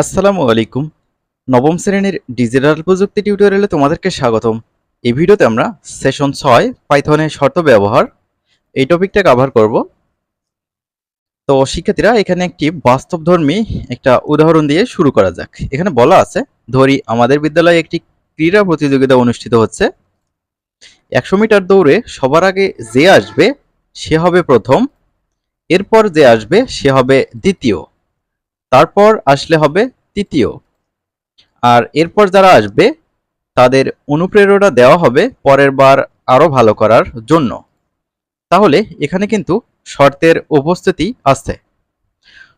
আসসালামু আলাইকুম। নবম শ্রেণির ডিজিটাল প্রযুক্তি টিউটোরিয়ালে তোমাদেরকে স্বাগতম। এই ভিডিওতে আমরা সেশন ছয় পাইথনের শর্ত ব্যবহার, এই টপিকটা কভার করব। তো শিক্ষার্থীরা, এখানে একটি বাস্তবধর্মী একটা উদাহরণ দিয়ে শুরু করা যাক। এখানে বলা আছে, ধরি আমাদের বিদ্যালয়ে একটি ক্রীড়া প্রতিযোগিতা অনুষ্ঠিত হচ্ছে। একশো মিটার দৌড়ে সবার আগে যে আসবে, সে হবে প্রথম। এরপর যে আসবে, সে হবে দ্বিতীয়। তারপর আসলে হবে তৃতীয়। আর এরপর যারা আসবে, তাদের অনুপ্রেরণা দেওয়া হবে পরের বার আরও ভালো করার জন্য। তাহলে এখানে কিন্তু শর্তের উপস্থিতি আছে।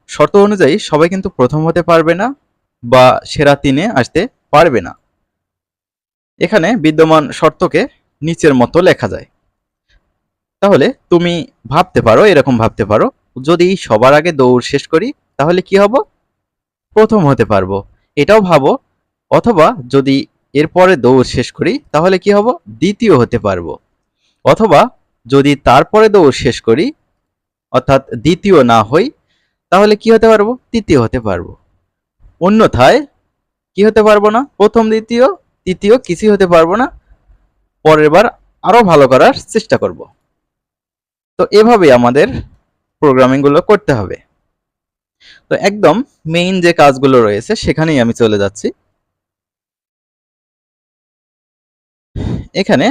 শর্ত অনুযায়ী সবাই কিন্তু প্রথম হতে পারবে না বা সেরা তিনে আসতে পারবে না। এখানে বিদ্যমান শর্তকে নিচের মতো লেখা যায়। তাহলে তুমি ভাবতে পারো, এরকম ভাবতে পারো, যদি সবার আগে দৌড় শেষ করি তাহলে কি হব? প্রথম হতে পারব। এটাও ভাবো, অথবা যদি এরপরে দৌড় শেষ করি, তাহলে কি হব? দ্বিতীয় হতে পারব। অথবা যদি তারপরে দৌড় শেষ করি, অর্থাৎ দ্বিতীয় না হই, তাহলে কি হতে পারব? তৃতীয় হতে পারব। অন্যথায় কি হতে পারব না? প্রথম দ্বিতীয়, তৃতীয় কিছুই হতে পারব না। পরের বার আরও ভালো করার চেষ্টা করব। তো এভাবে আমাদের প্রোগ্রামিংগুলো করতে হবে। তো একদম মেইন যে কাজগুলো রয়েছে, সেখানেই আমি চলে যাচ্ছি। এখানে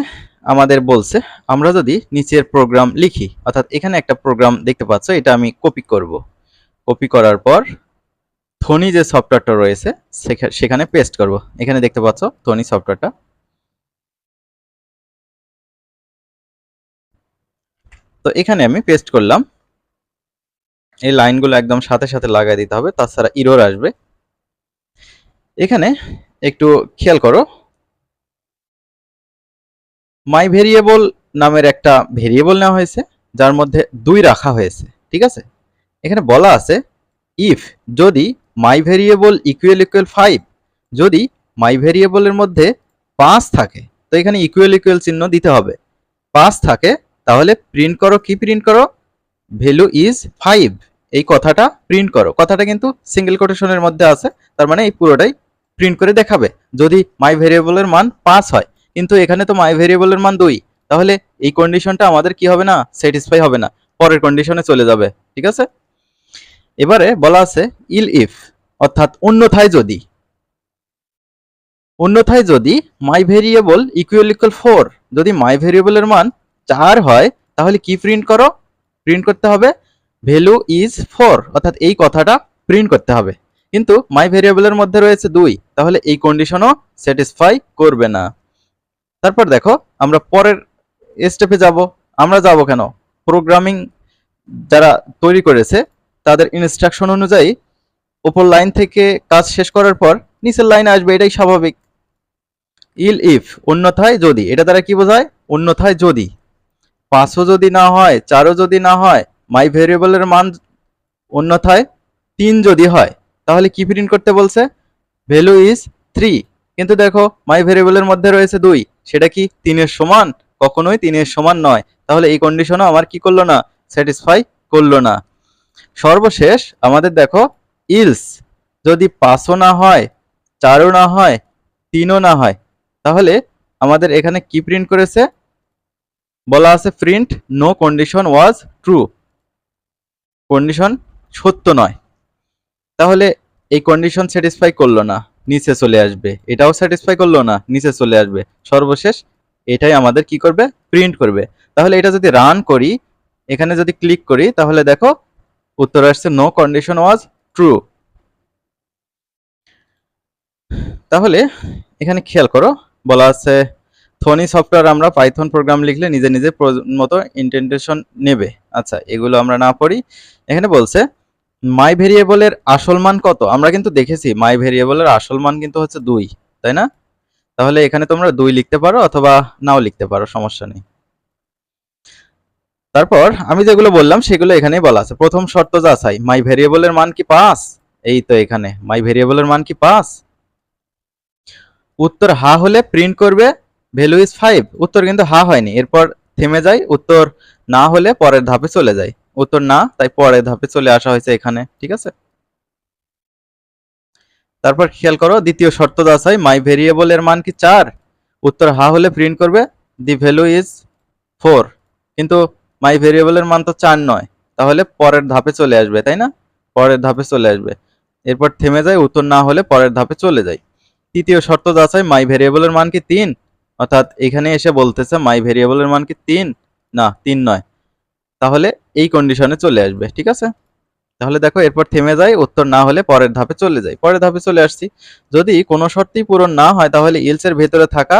আমাদের বলছে, আমরা যদি নিচের প্রোগ্রাম লিখি, অর্থাৎ এখানে একটা প্রোগ্রাম দেখতে পাচ্ছ, এটা আমি কপি করব। কপি করার পর থনি যে সফটওয়্যারটা রয়েছে সেখানে পেস্ট করব। এখানে দেখতে পাচ্ছ থনি সফটওয়্যারটা তো এখানে আমি পেস্ট করলাম। এই লাইনগুলো একদম সাথে সাথে লাগাই দিতে হবে, তাছাড়া ইরোর আসবে। এখানে একটু খেয়াল করো। মাই ভেরিয়েবল নামের একটা ভেরিয়েবল নেওয়া হয়েছে, যার মধ্যে দুই রাখা হয়েছে, ঠিক আছে? এখানে বলা আছে ইফ যদি my variable equal equal five যদি মাই ভেরিয়েবলের মধ্যে পাঁচ থাকে, তো এখানে ইকুয়াল ইকুয়াল চিহ্ন দিতে হবে। পাঁচ থাকে, তাহলে প্রিন্ট করো, কি প্রিন্ট করো? ভ্যালু ইজ ফাইভ এই কথাটা প্রিন্ট করো। কথাটা কিন্তু সিঙ্গেল কোটেশনের মধ্যে আছে। তার মানে এই পুরোটাই প্রিন্ট করে দেখাবে। যদি মাই ভেরিয়েবলের মান পাঁচ হয়, কিন্তু এখানে তো মাই ভেরিয়েবলের মান দুই, তাহলে এই কন্ডিশনটা আমাদের কি হবে না? স্যাটিসফাই হবে না। পরের কন্ডিশনে চলে যাবে। ঠিক আছে? এবারে বলা আছে ইল ইফ অর্থাৎ অন্যথায় যদি। অন্যথায় যদি my variable equal equal four যদি মাই ভেরিয়েবলের মান চার হয়, তাহলে কি প্রিন্ট করো? প্রিন্ট করতে হবে ভ্যালু ইজ ফোর, অর্থাৎ এই কথাটা প্রিন্ট করতে হবে। কিন্তু মাই ভেরিয়েবলের মধ্যে রয়েছে দুই, তাহলে এই কন্ডিশনও স্যাটিসফাই করবে না। তারপর দেখো, আমরা পরের স্টেপে যাব। আমরা যাব কেন? প্রোগ্রামিং যারা তৈরি করেছে, তাদের ইনস্ট্রাকশন অনুযায়ী ওপর লাইন থেকে কাজ শেষ করার পর নিচের লাইনে আসবে, এটাই স্বাভাবিক। ইল ইফ, অন্যথায় যদি, এটা দ্বারা কি বোঝায়? অন্যথায় যদি। পাঁচও যদি না হয়, চারও যদি না হয় মাই ভেরিয়েবলের মান অন্যথায় তিন যদি হয়, তাহলে কি প্রিন্ট করতে বলছে? ভ্যালু ইজ থ্রি কিন্তু দেখো মাই ভেরিয়েবলের মধ্যে রয়েছে দুই। সেটা কি তিনের সমান? কখনোই তিনের সমান নয়। তাহলে এই কন্ডিশনও আমার কি করল না? স্যাটিসফাই করল না। সর্বশেষ আমাদের দেখো ইলস যদি পাঁচও না হয়, চারও না হয়, তিনও না হয়, তাহলে আমাদের এখানে কি প্রিন্ট করেছে? বলা আছে print no condition was true condition সত্য নয়। তাহলে এই কন্ডিশন স্যাটিসফাই করল না, নিচে চলে আসবে। এটাও স্যাটিসফাই করল না, নিচে চলে আসবে। সর্বশেষ এটাই আমাদের কি করবে? প্রিন্ট করবে। তাহলে এটা যদি রান করি, এখানে যদি ক্লিক করি, তাহলে দেখো উত্তর আসছে নো কন্ডিশন ওয়াজ ট্রু তাহলে এখানে খেয়াল করো, বলা আছে থনি সফটওয়্যার আমরা পাইথন প্রোগ্রাম লিখলে নিজে নিজে মতো ইন্টেন্টেশন নেবে। আচ্ছা এগুলো আমরা না পড়ি। এখানে বলছে মাই ভেরিয়েবলের আসল মান কত? আমরা কিন্তু দেখেছি মাই ভেরিয়েবলের আসল মান কিন্তু হচ্ছে দুই তাই না? তাহলে এখানে তোমরা দুই লিখতে পারো অথবা নাও লিখতে পারো, সমস্যা নেই। তারপর আমি যেগুলো বললাম, সেগুলো এখানেই বলা আছে। প্রথম শর্ত যা চাই মাই ভেরিয়েবলের মান কি পাস এই তো এখানে মাই ভেরিয়েবলের মান কি পাস উত্তর হা হলে প্রিন্ট করবে ভ্যালু ইজ ফাইভ উত্তর কিন্তু হা হয়নি, এরপর থেমে যায় উত্তর না হলে পরের ধাপে চলে যায় উত্তর না, তাই পরের ধাপে চলে আসা হয়েছে এখানে, ঠিক আছে? তারপর খেয়াল করো, দ্বিতীয় শর্ত যাচাই মাই ভেরিয়েবলের মান কি চার? উত্তর হা হলে প্রিন্ট করবে দি ভ্যালু ইজ ফোর কিন্তু মাই ভেরিয়েবলের মান তো চার নয়, তাহলে পরের ধাপে চলে আসবে, তাই না? পরের ধাপে চলে আসবে। এরপর থেমে যায় উত্তর না হলে পরের ধাপে চলে যায় তৃতীয় শর্ত যাচাই মাই ভেরিয়েবলের মান কি তিন? অর্থাৎ এখানে এসে বলতেছে মাই ভেরিয়েবলের মান কি তিন? না, তিন নয়। তাহলে এই কন্ডিশনে চলে আসবে, ঠিক আছে? তাহলে দেখো, এরপর থেমে যায়, উত্তর না হলে পরের ধাপে চলে যায়। পরের ধাপে চলে আসছি। যদি কোনো শর্তই পূরণ না হয়, তাহলে ইলস এর ভেতরে থাকা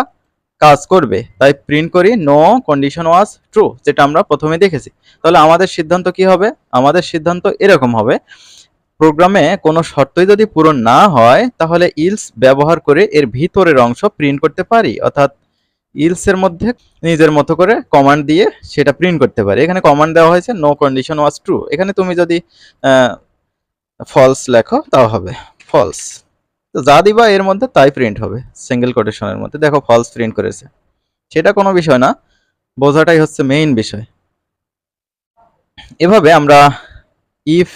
কাজ করবে। তাই প্রিন্ট করি নো কন্ডিশন ওয়াজ ট্রু যেটা আমরা প্রথমে দেখেছি। তাহলে আমাদের সিদ্ধান্ত কি হবে? আমাদের সিদ্ধান্ত এরকম হবে। প্রোগ্রামে কোনো শর্তই যদি পূরণ না হয়, তাহলে ইলস ব্যবহার করে এর ভিতরের অংশ প্রিন্ট করতে পারি। অর্থাৎ ইলস এর মধ্যে নিজের মতো করে কমান্ড দিয়ে সেটা প্রিন্ট করতে পারি। এখানে কমান্ড দেওয়া হয়েছে নো কন্ডিশন ওয়াজ ট্রু এখানে তুমি যদি ফলস লেখো, তাও হবে। ফলস তো যা দিবা, এর মধ্যে তাই প্রিন্ট হবে। সিঙ্গেল কোটেশনের মধ্যে। দেখো ফলস প্রিন্ট করেছে। সেটা কোনো বিষয় না। বোঝাটাই হচ্ছে মেইন বিষয়। এভাবে আমরা ইফ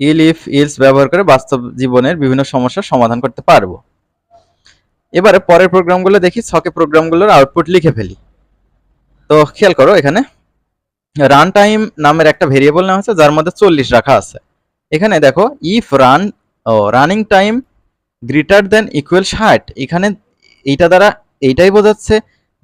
ইল ইফ ইলস ব্যবহার করে বাস্তব জীবনের বিভিন্ন সমস্যার সমাধান করতে পারব। এবারে পরের প্রোগ্রামগুলো দেখি, ছকে প্রোগ্রামগুলোর আউটপুট লিখে ফেলি। তো খেয়াল করো এখানে রান টাইম নামের একটা ভেরিয়েবল নেওয়া হচ্ছে যার মধ্যে চল্লিশ রাখা আছে। এখানে দেখো if run O running time greater than equal ষাট, এখানে এইটা দ্বারা এইটাই বোঝাচ্ছে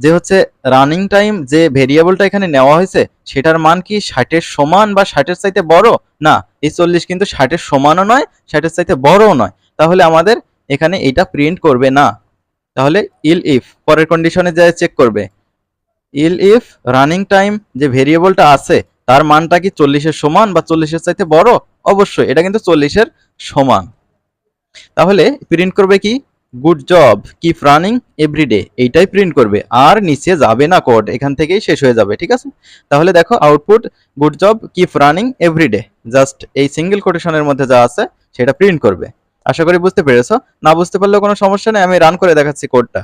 যে হচ্ছে রানিং টাইম যে ভেরিয়েবলটা এখানে নেওয়া হয়েছে, সেটার মান কি ষাটের সমান বা ষাটের চাইতে বড়? না, এই চল্লিশ কিন্তু ষাটের সমানও নয়, ষাটের চাইতে বড়ও নয়। তাহলে আমাদের এখানে এটা প্রিন্ট করবে না। তাহলে ইল ইফ পরের কন্ডিশনে যায় চেক করবে। ইল ইফ রানিং টাইম যে ভেরিয়েবলটা আছে, তার মানটা কি চল্লিশের সমান বা চল্লিশের চাইতে বড়? অবশ্যই, এটা কিন্তু চল্লিশের সমান। তাহলে প্রিন্ট করবে কি? Good job keep running everyday এইটাই প্রিন্ট করবে। আর নিচে যাবে না কোড এখান থেকেই শেষ হয়ে যাবে, ঠিক আছে? তাহলে দেখো output good job keep running everyday just এই সিঙ্গেল কোটেশনের মধ্যে যা আছে, সেটা প্রিন্ট করবে। আশা করি বুঝতে পেরেছ। না বুঝতে পারলেও কোনো সমস্যা নেই, আমি রান করে দেখাচ্ছি কোডটা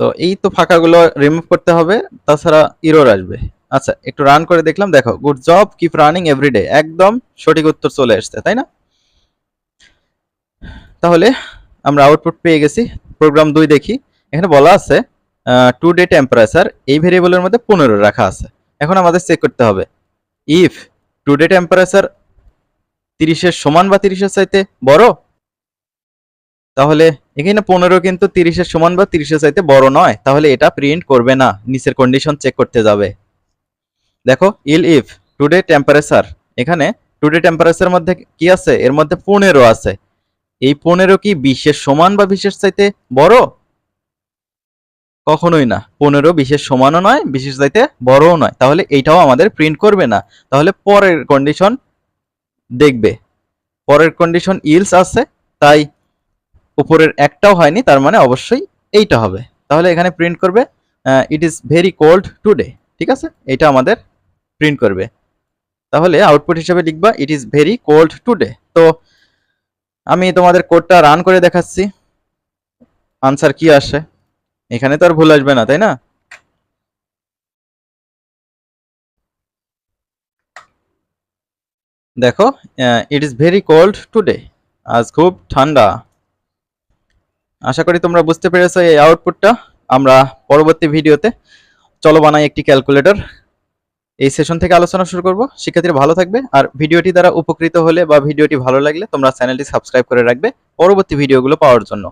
তো এই তো ফাঁকাগুলো রিমুভ করতে হবে, তাছাড়া ইরোর আসবে। আচ্ছা একটু রান করে দেখলাম, দেখো good job keep running everyday একদম সঠিক উত্তর চলে আসছে, তাই না? তাহলে আমরা আউটপুট পেয়ে গেছি প্রোগ্রাম দুই দেখি। এখানে বলা আছে টু ডে টেম্পারেচার এই ভেরিয়েবলের মধ্যে পনেরো রাখা আছে। এখন আমাদের চেক করতে হবে। ইফ টু ডে টেম্পারেচার তিরিশের সমান বা তিরিশের চাইতে বড়? তাহলে এখানে পনেরো কিন্তু তিরিশের সমান বা তিরিশের চাইতে বড় নয়। তাহলে এটা প্রিন্ট করবে না। নিচের কন্ডিশন চেক করতে যাবে। দেখো ইল ইফ টুডে টেম্পারেচার এখানে টুডে টেম্পারেচার মধ্যে কি আছে? এর মধ্যে পনেরো আছে। এই পনেরো কি বিশের সমান বা বিশের চাইতে বড়? কখনোই না। পনেরো বিশের সমানও নয় বিশেষ চাইতে বড়ও নয়। তাহলে এইটাও আমাদের প্রিন্ট করবে না। তাহলে পরের কন্ডিশন দেখবে। পরের কন্ডিশন ইলস আছে, তাই উপরের একটাও হয়নি, তার মানে অবশ্যই এইটা হবে। তাহলে এখানে প্রিন্ট করবে it is very cold today ঠিক আছে? এটা আমাদের প্রিন্ট করবে। তাহলে আউটপুট হিসেবে লিখবা it is very cold today তো আমি তোমাদের কোডটা রান করে দেখাচ্ছি। আনসার কি আসে? এখানে তো আর ভুল আসবে না, তাই না? দেখো it is very cold today আজ খুব ঠান্ডা। আশা করি তোমরা বুঝতে পেরেছ এই আউটপুটটা আমরা পরবর্তী ভিডিওতে চলো বানাই একটি ক্যালকুলেটর এই সেশন থেকে আলোচনা শুরু করব। শিক্ষার্থীরা ভালো থাকবে। আর ভিডিওটি দ্বারা উপকৃত হলে বা ভিডিওটি ভালো লাগলে তোমরা চ্যানেলটি সাবস্ক্রাইব করে রাখবে। পরবর্তী ভিডিওগুলো পাওয়ার জন্য।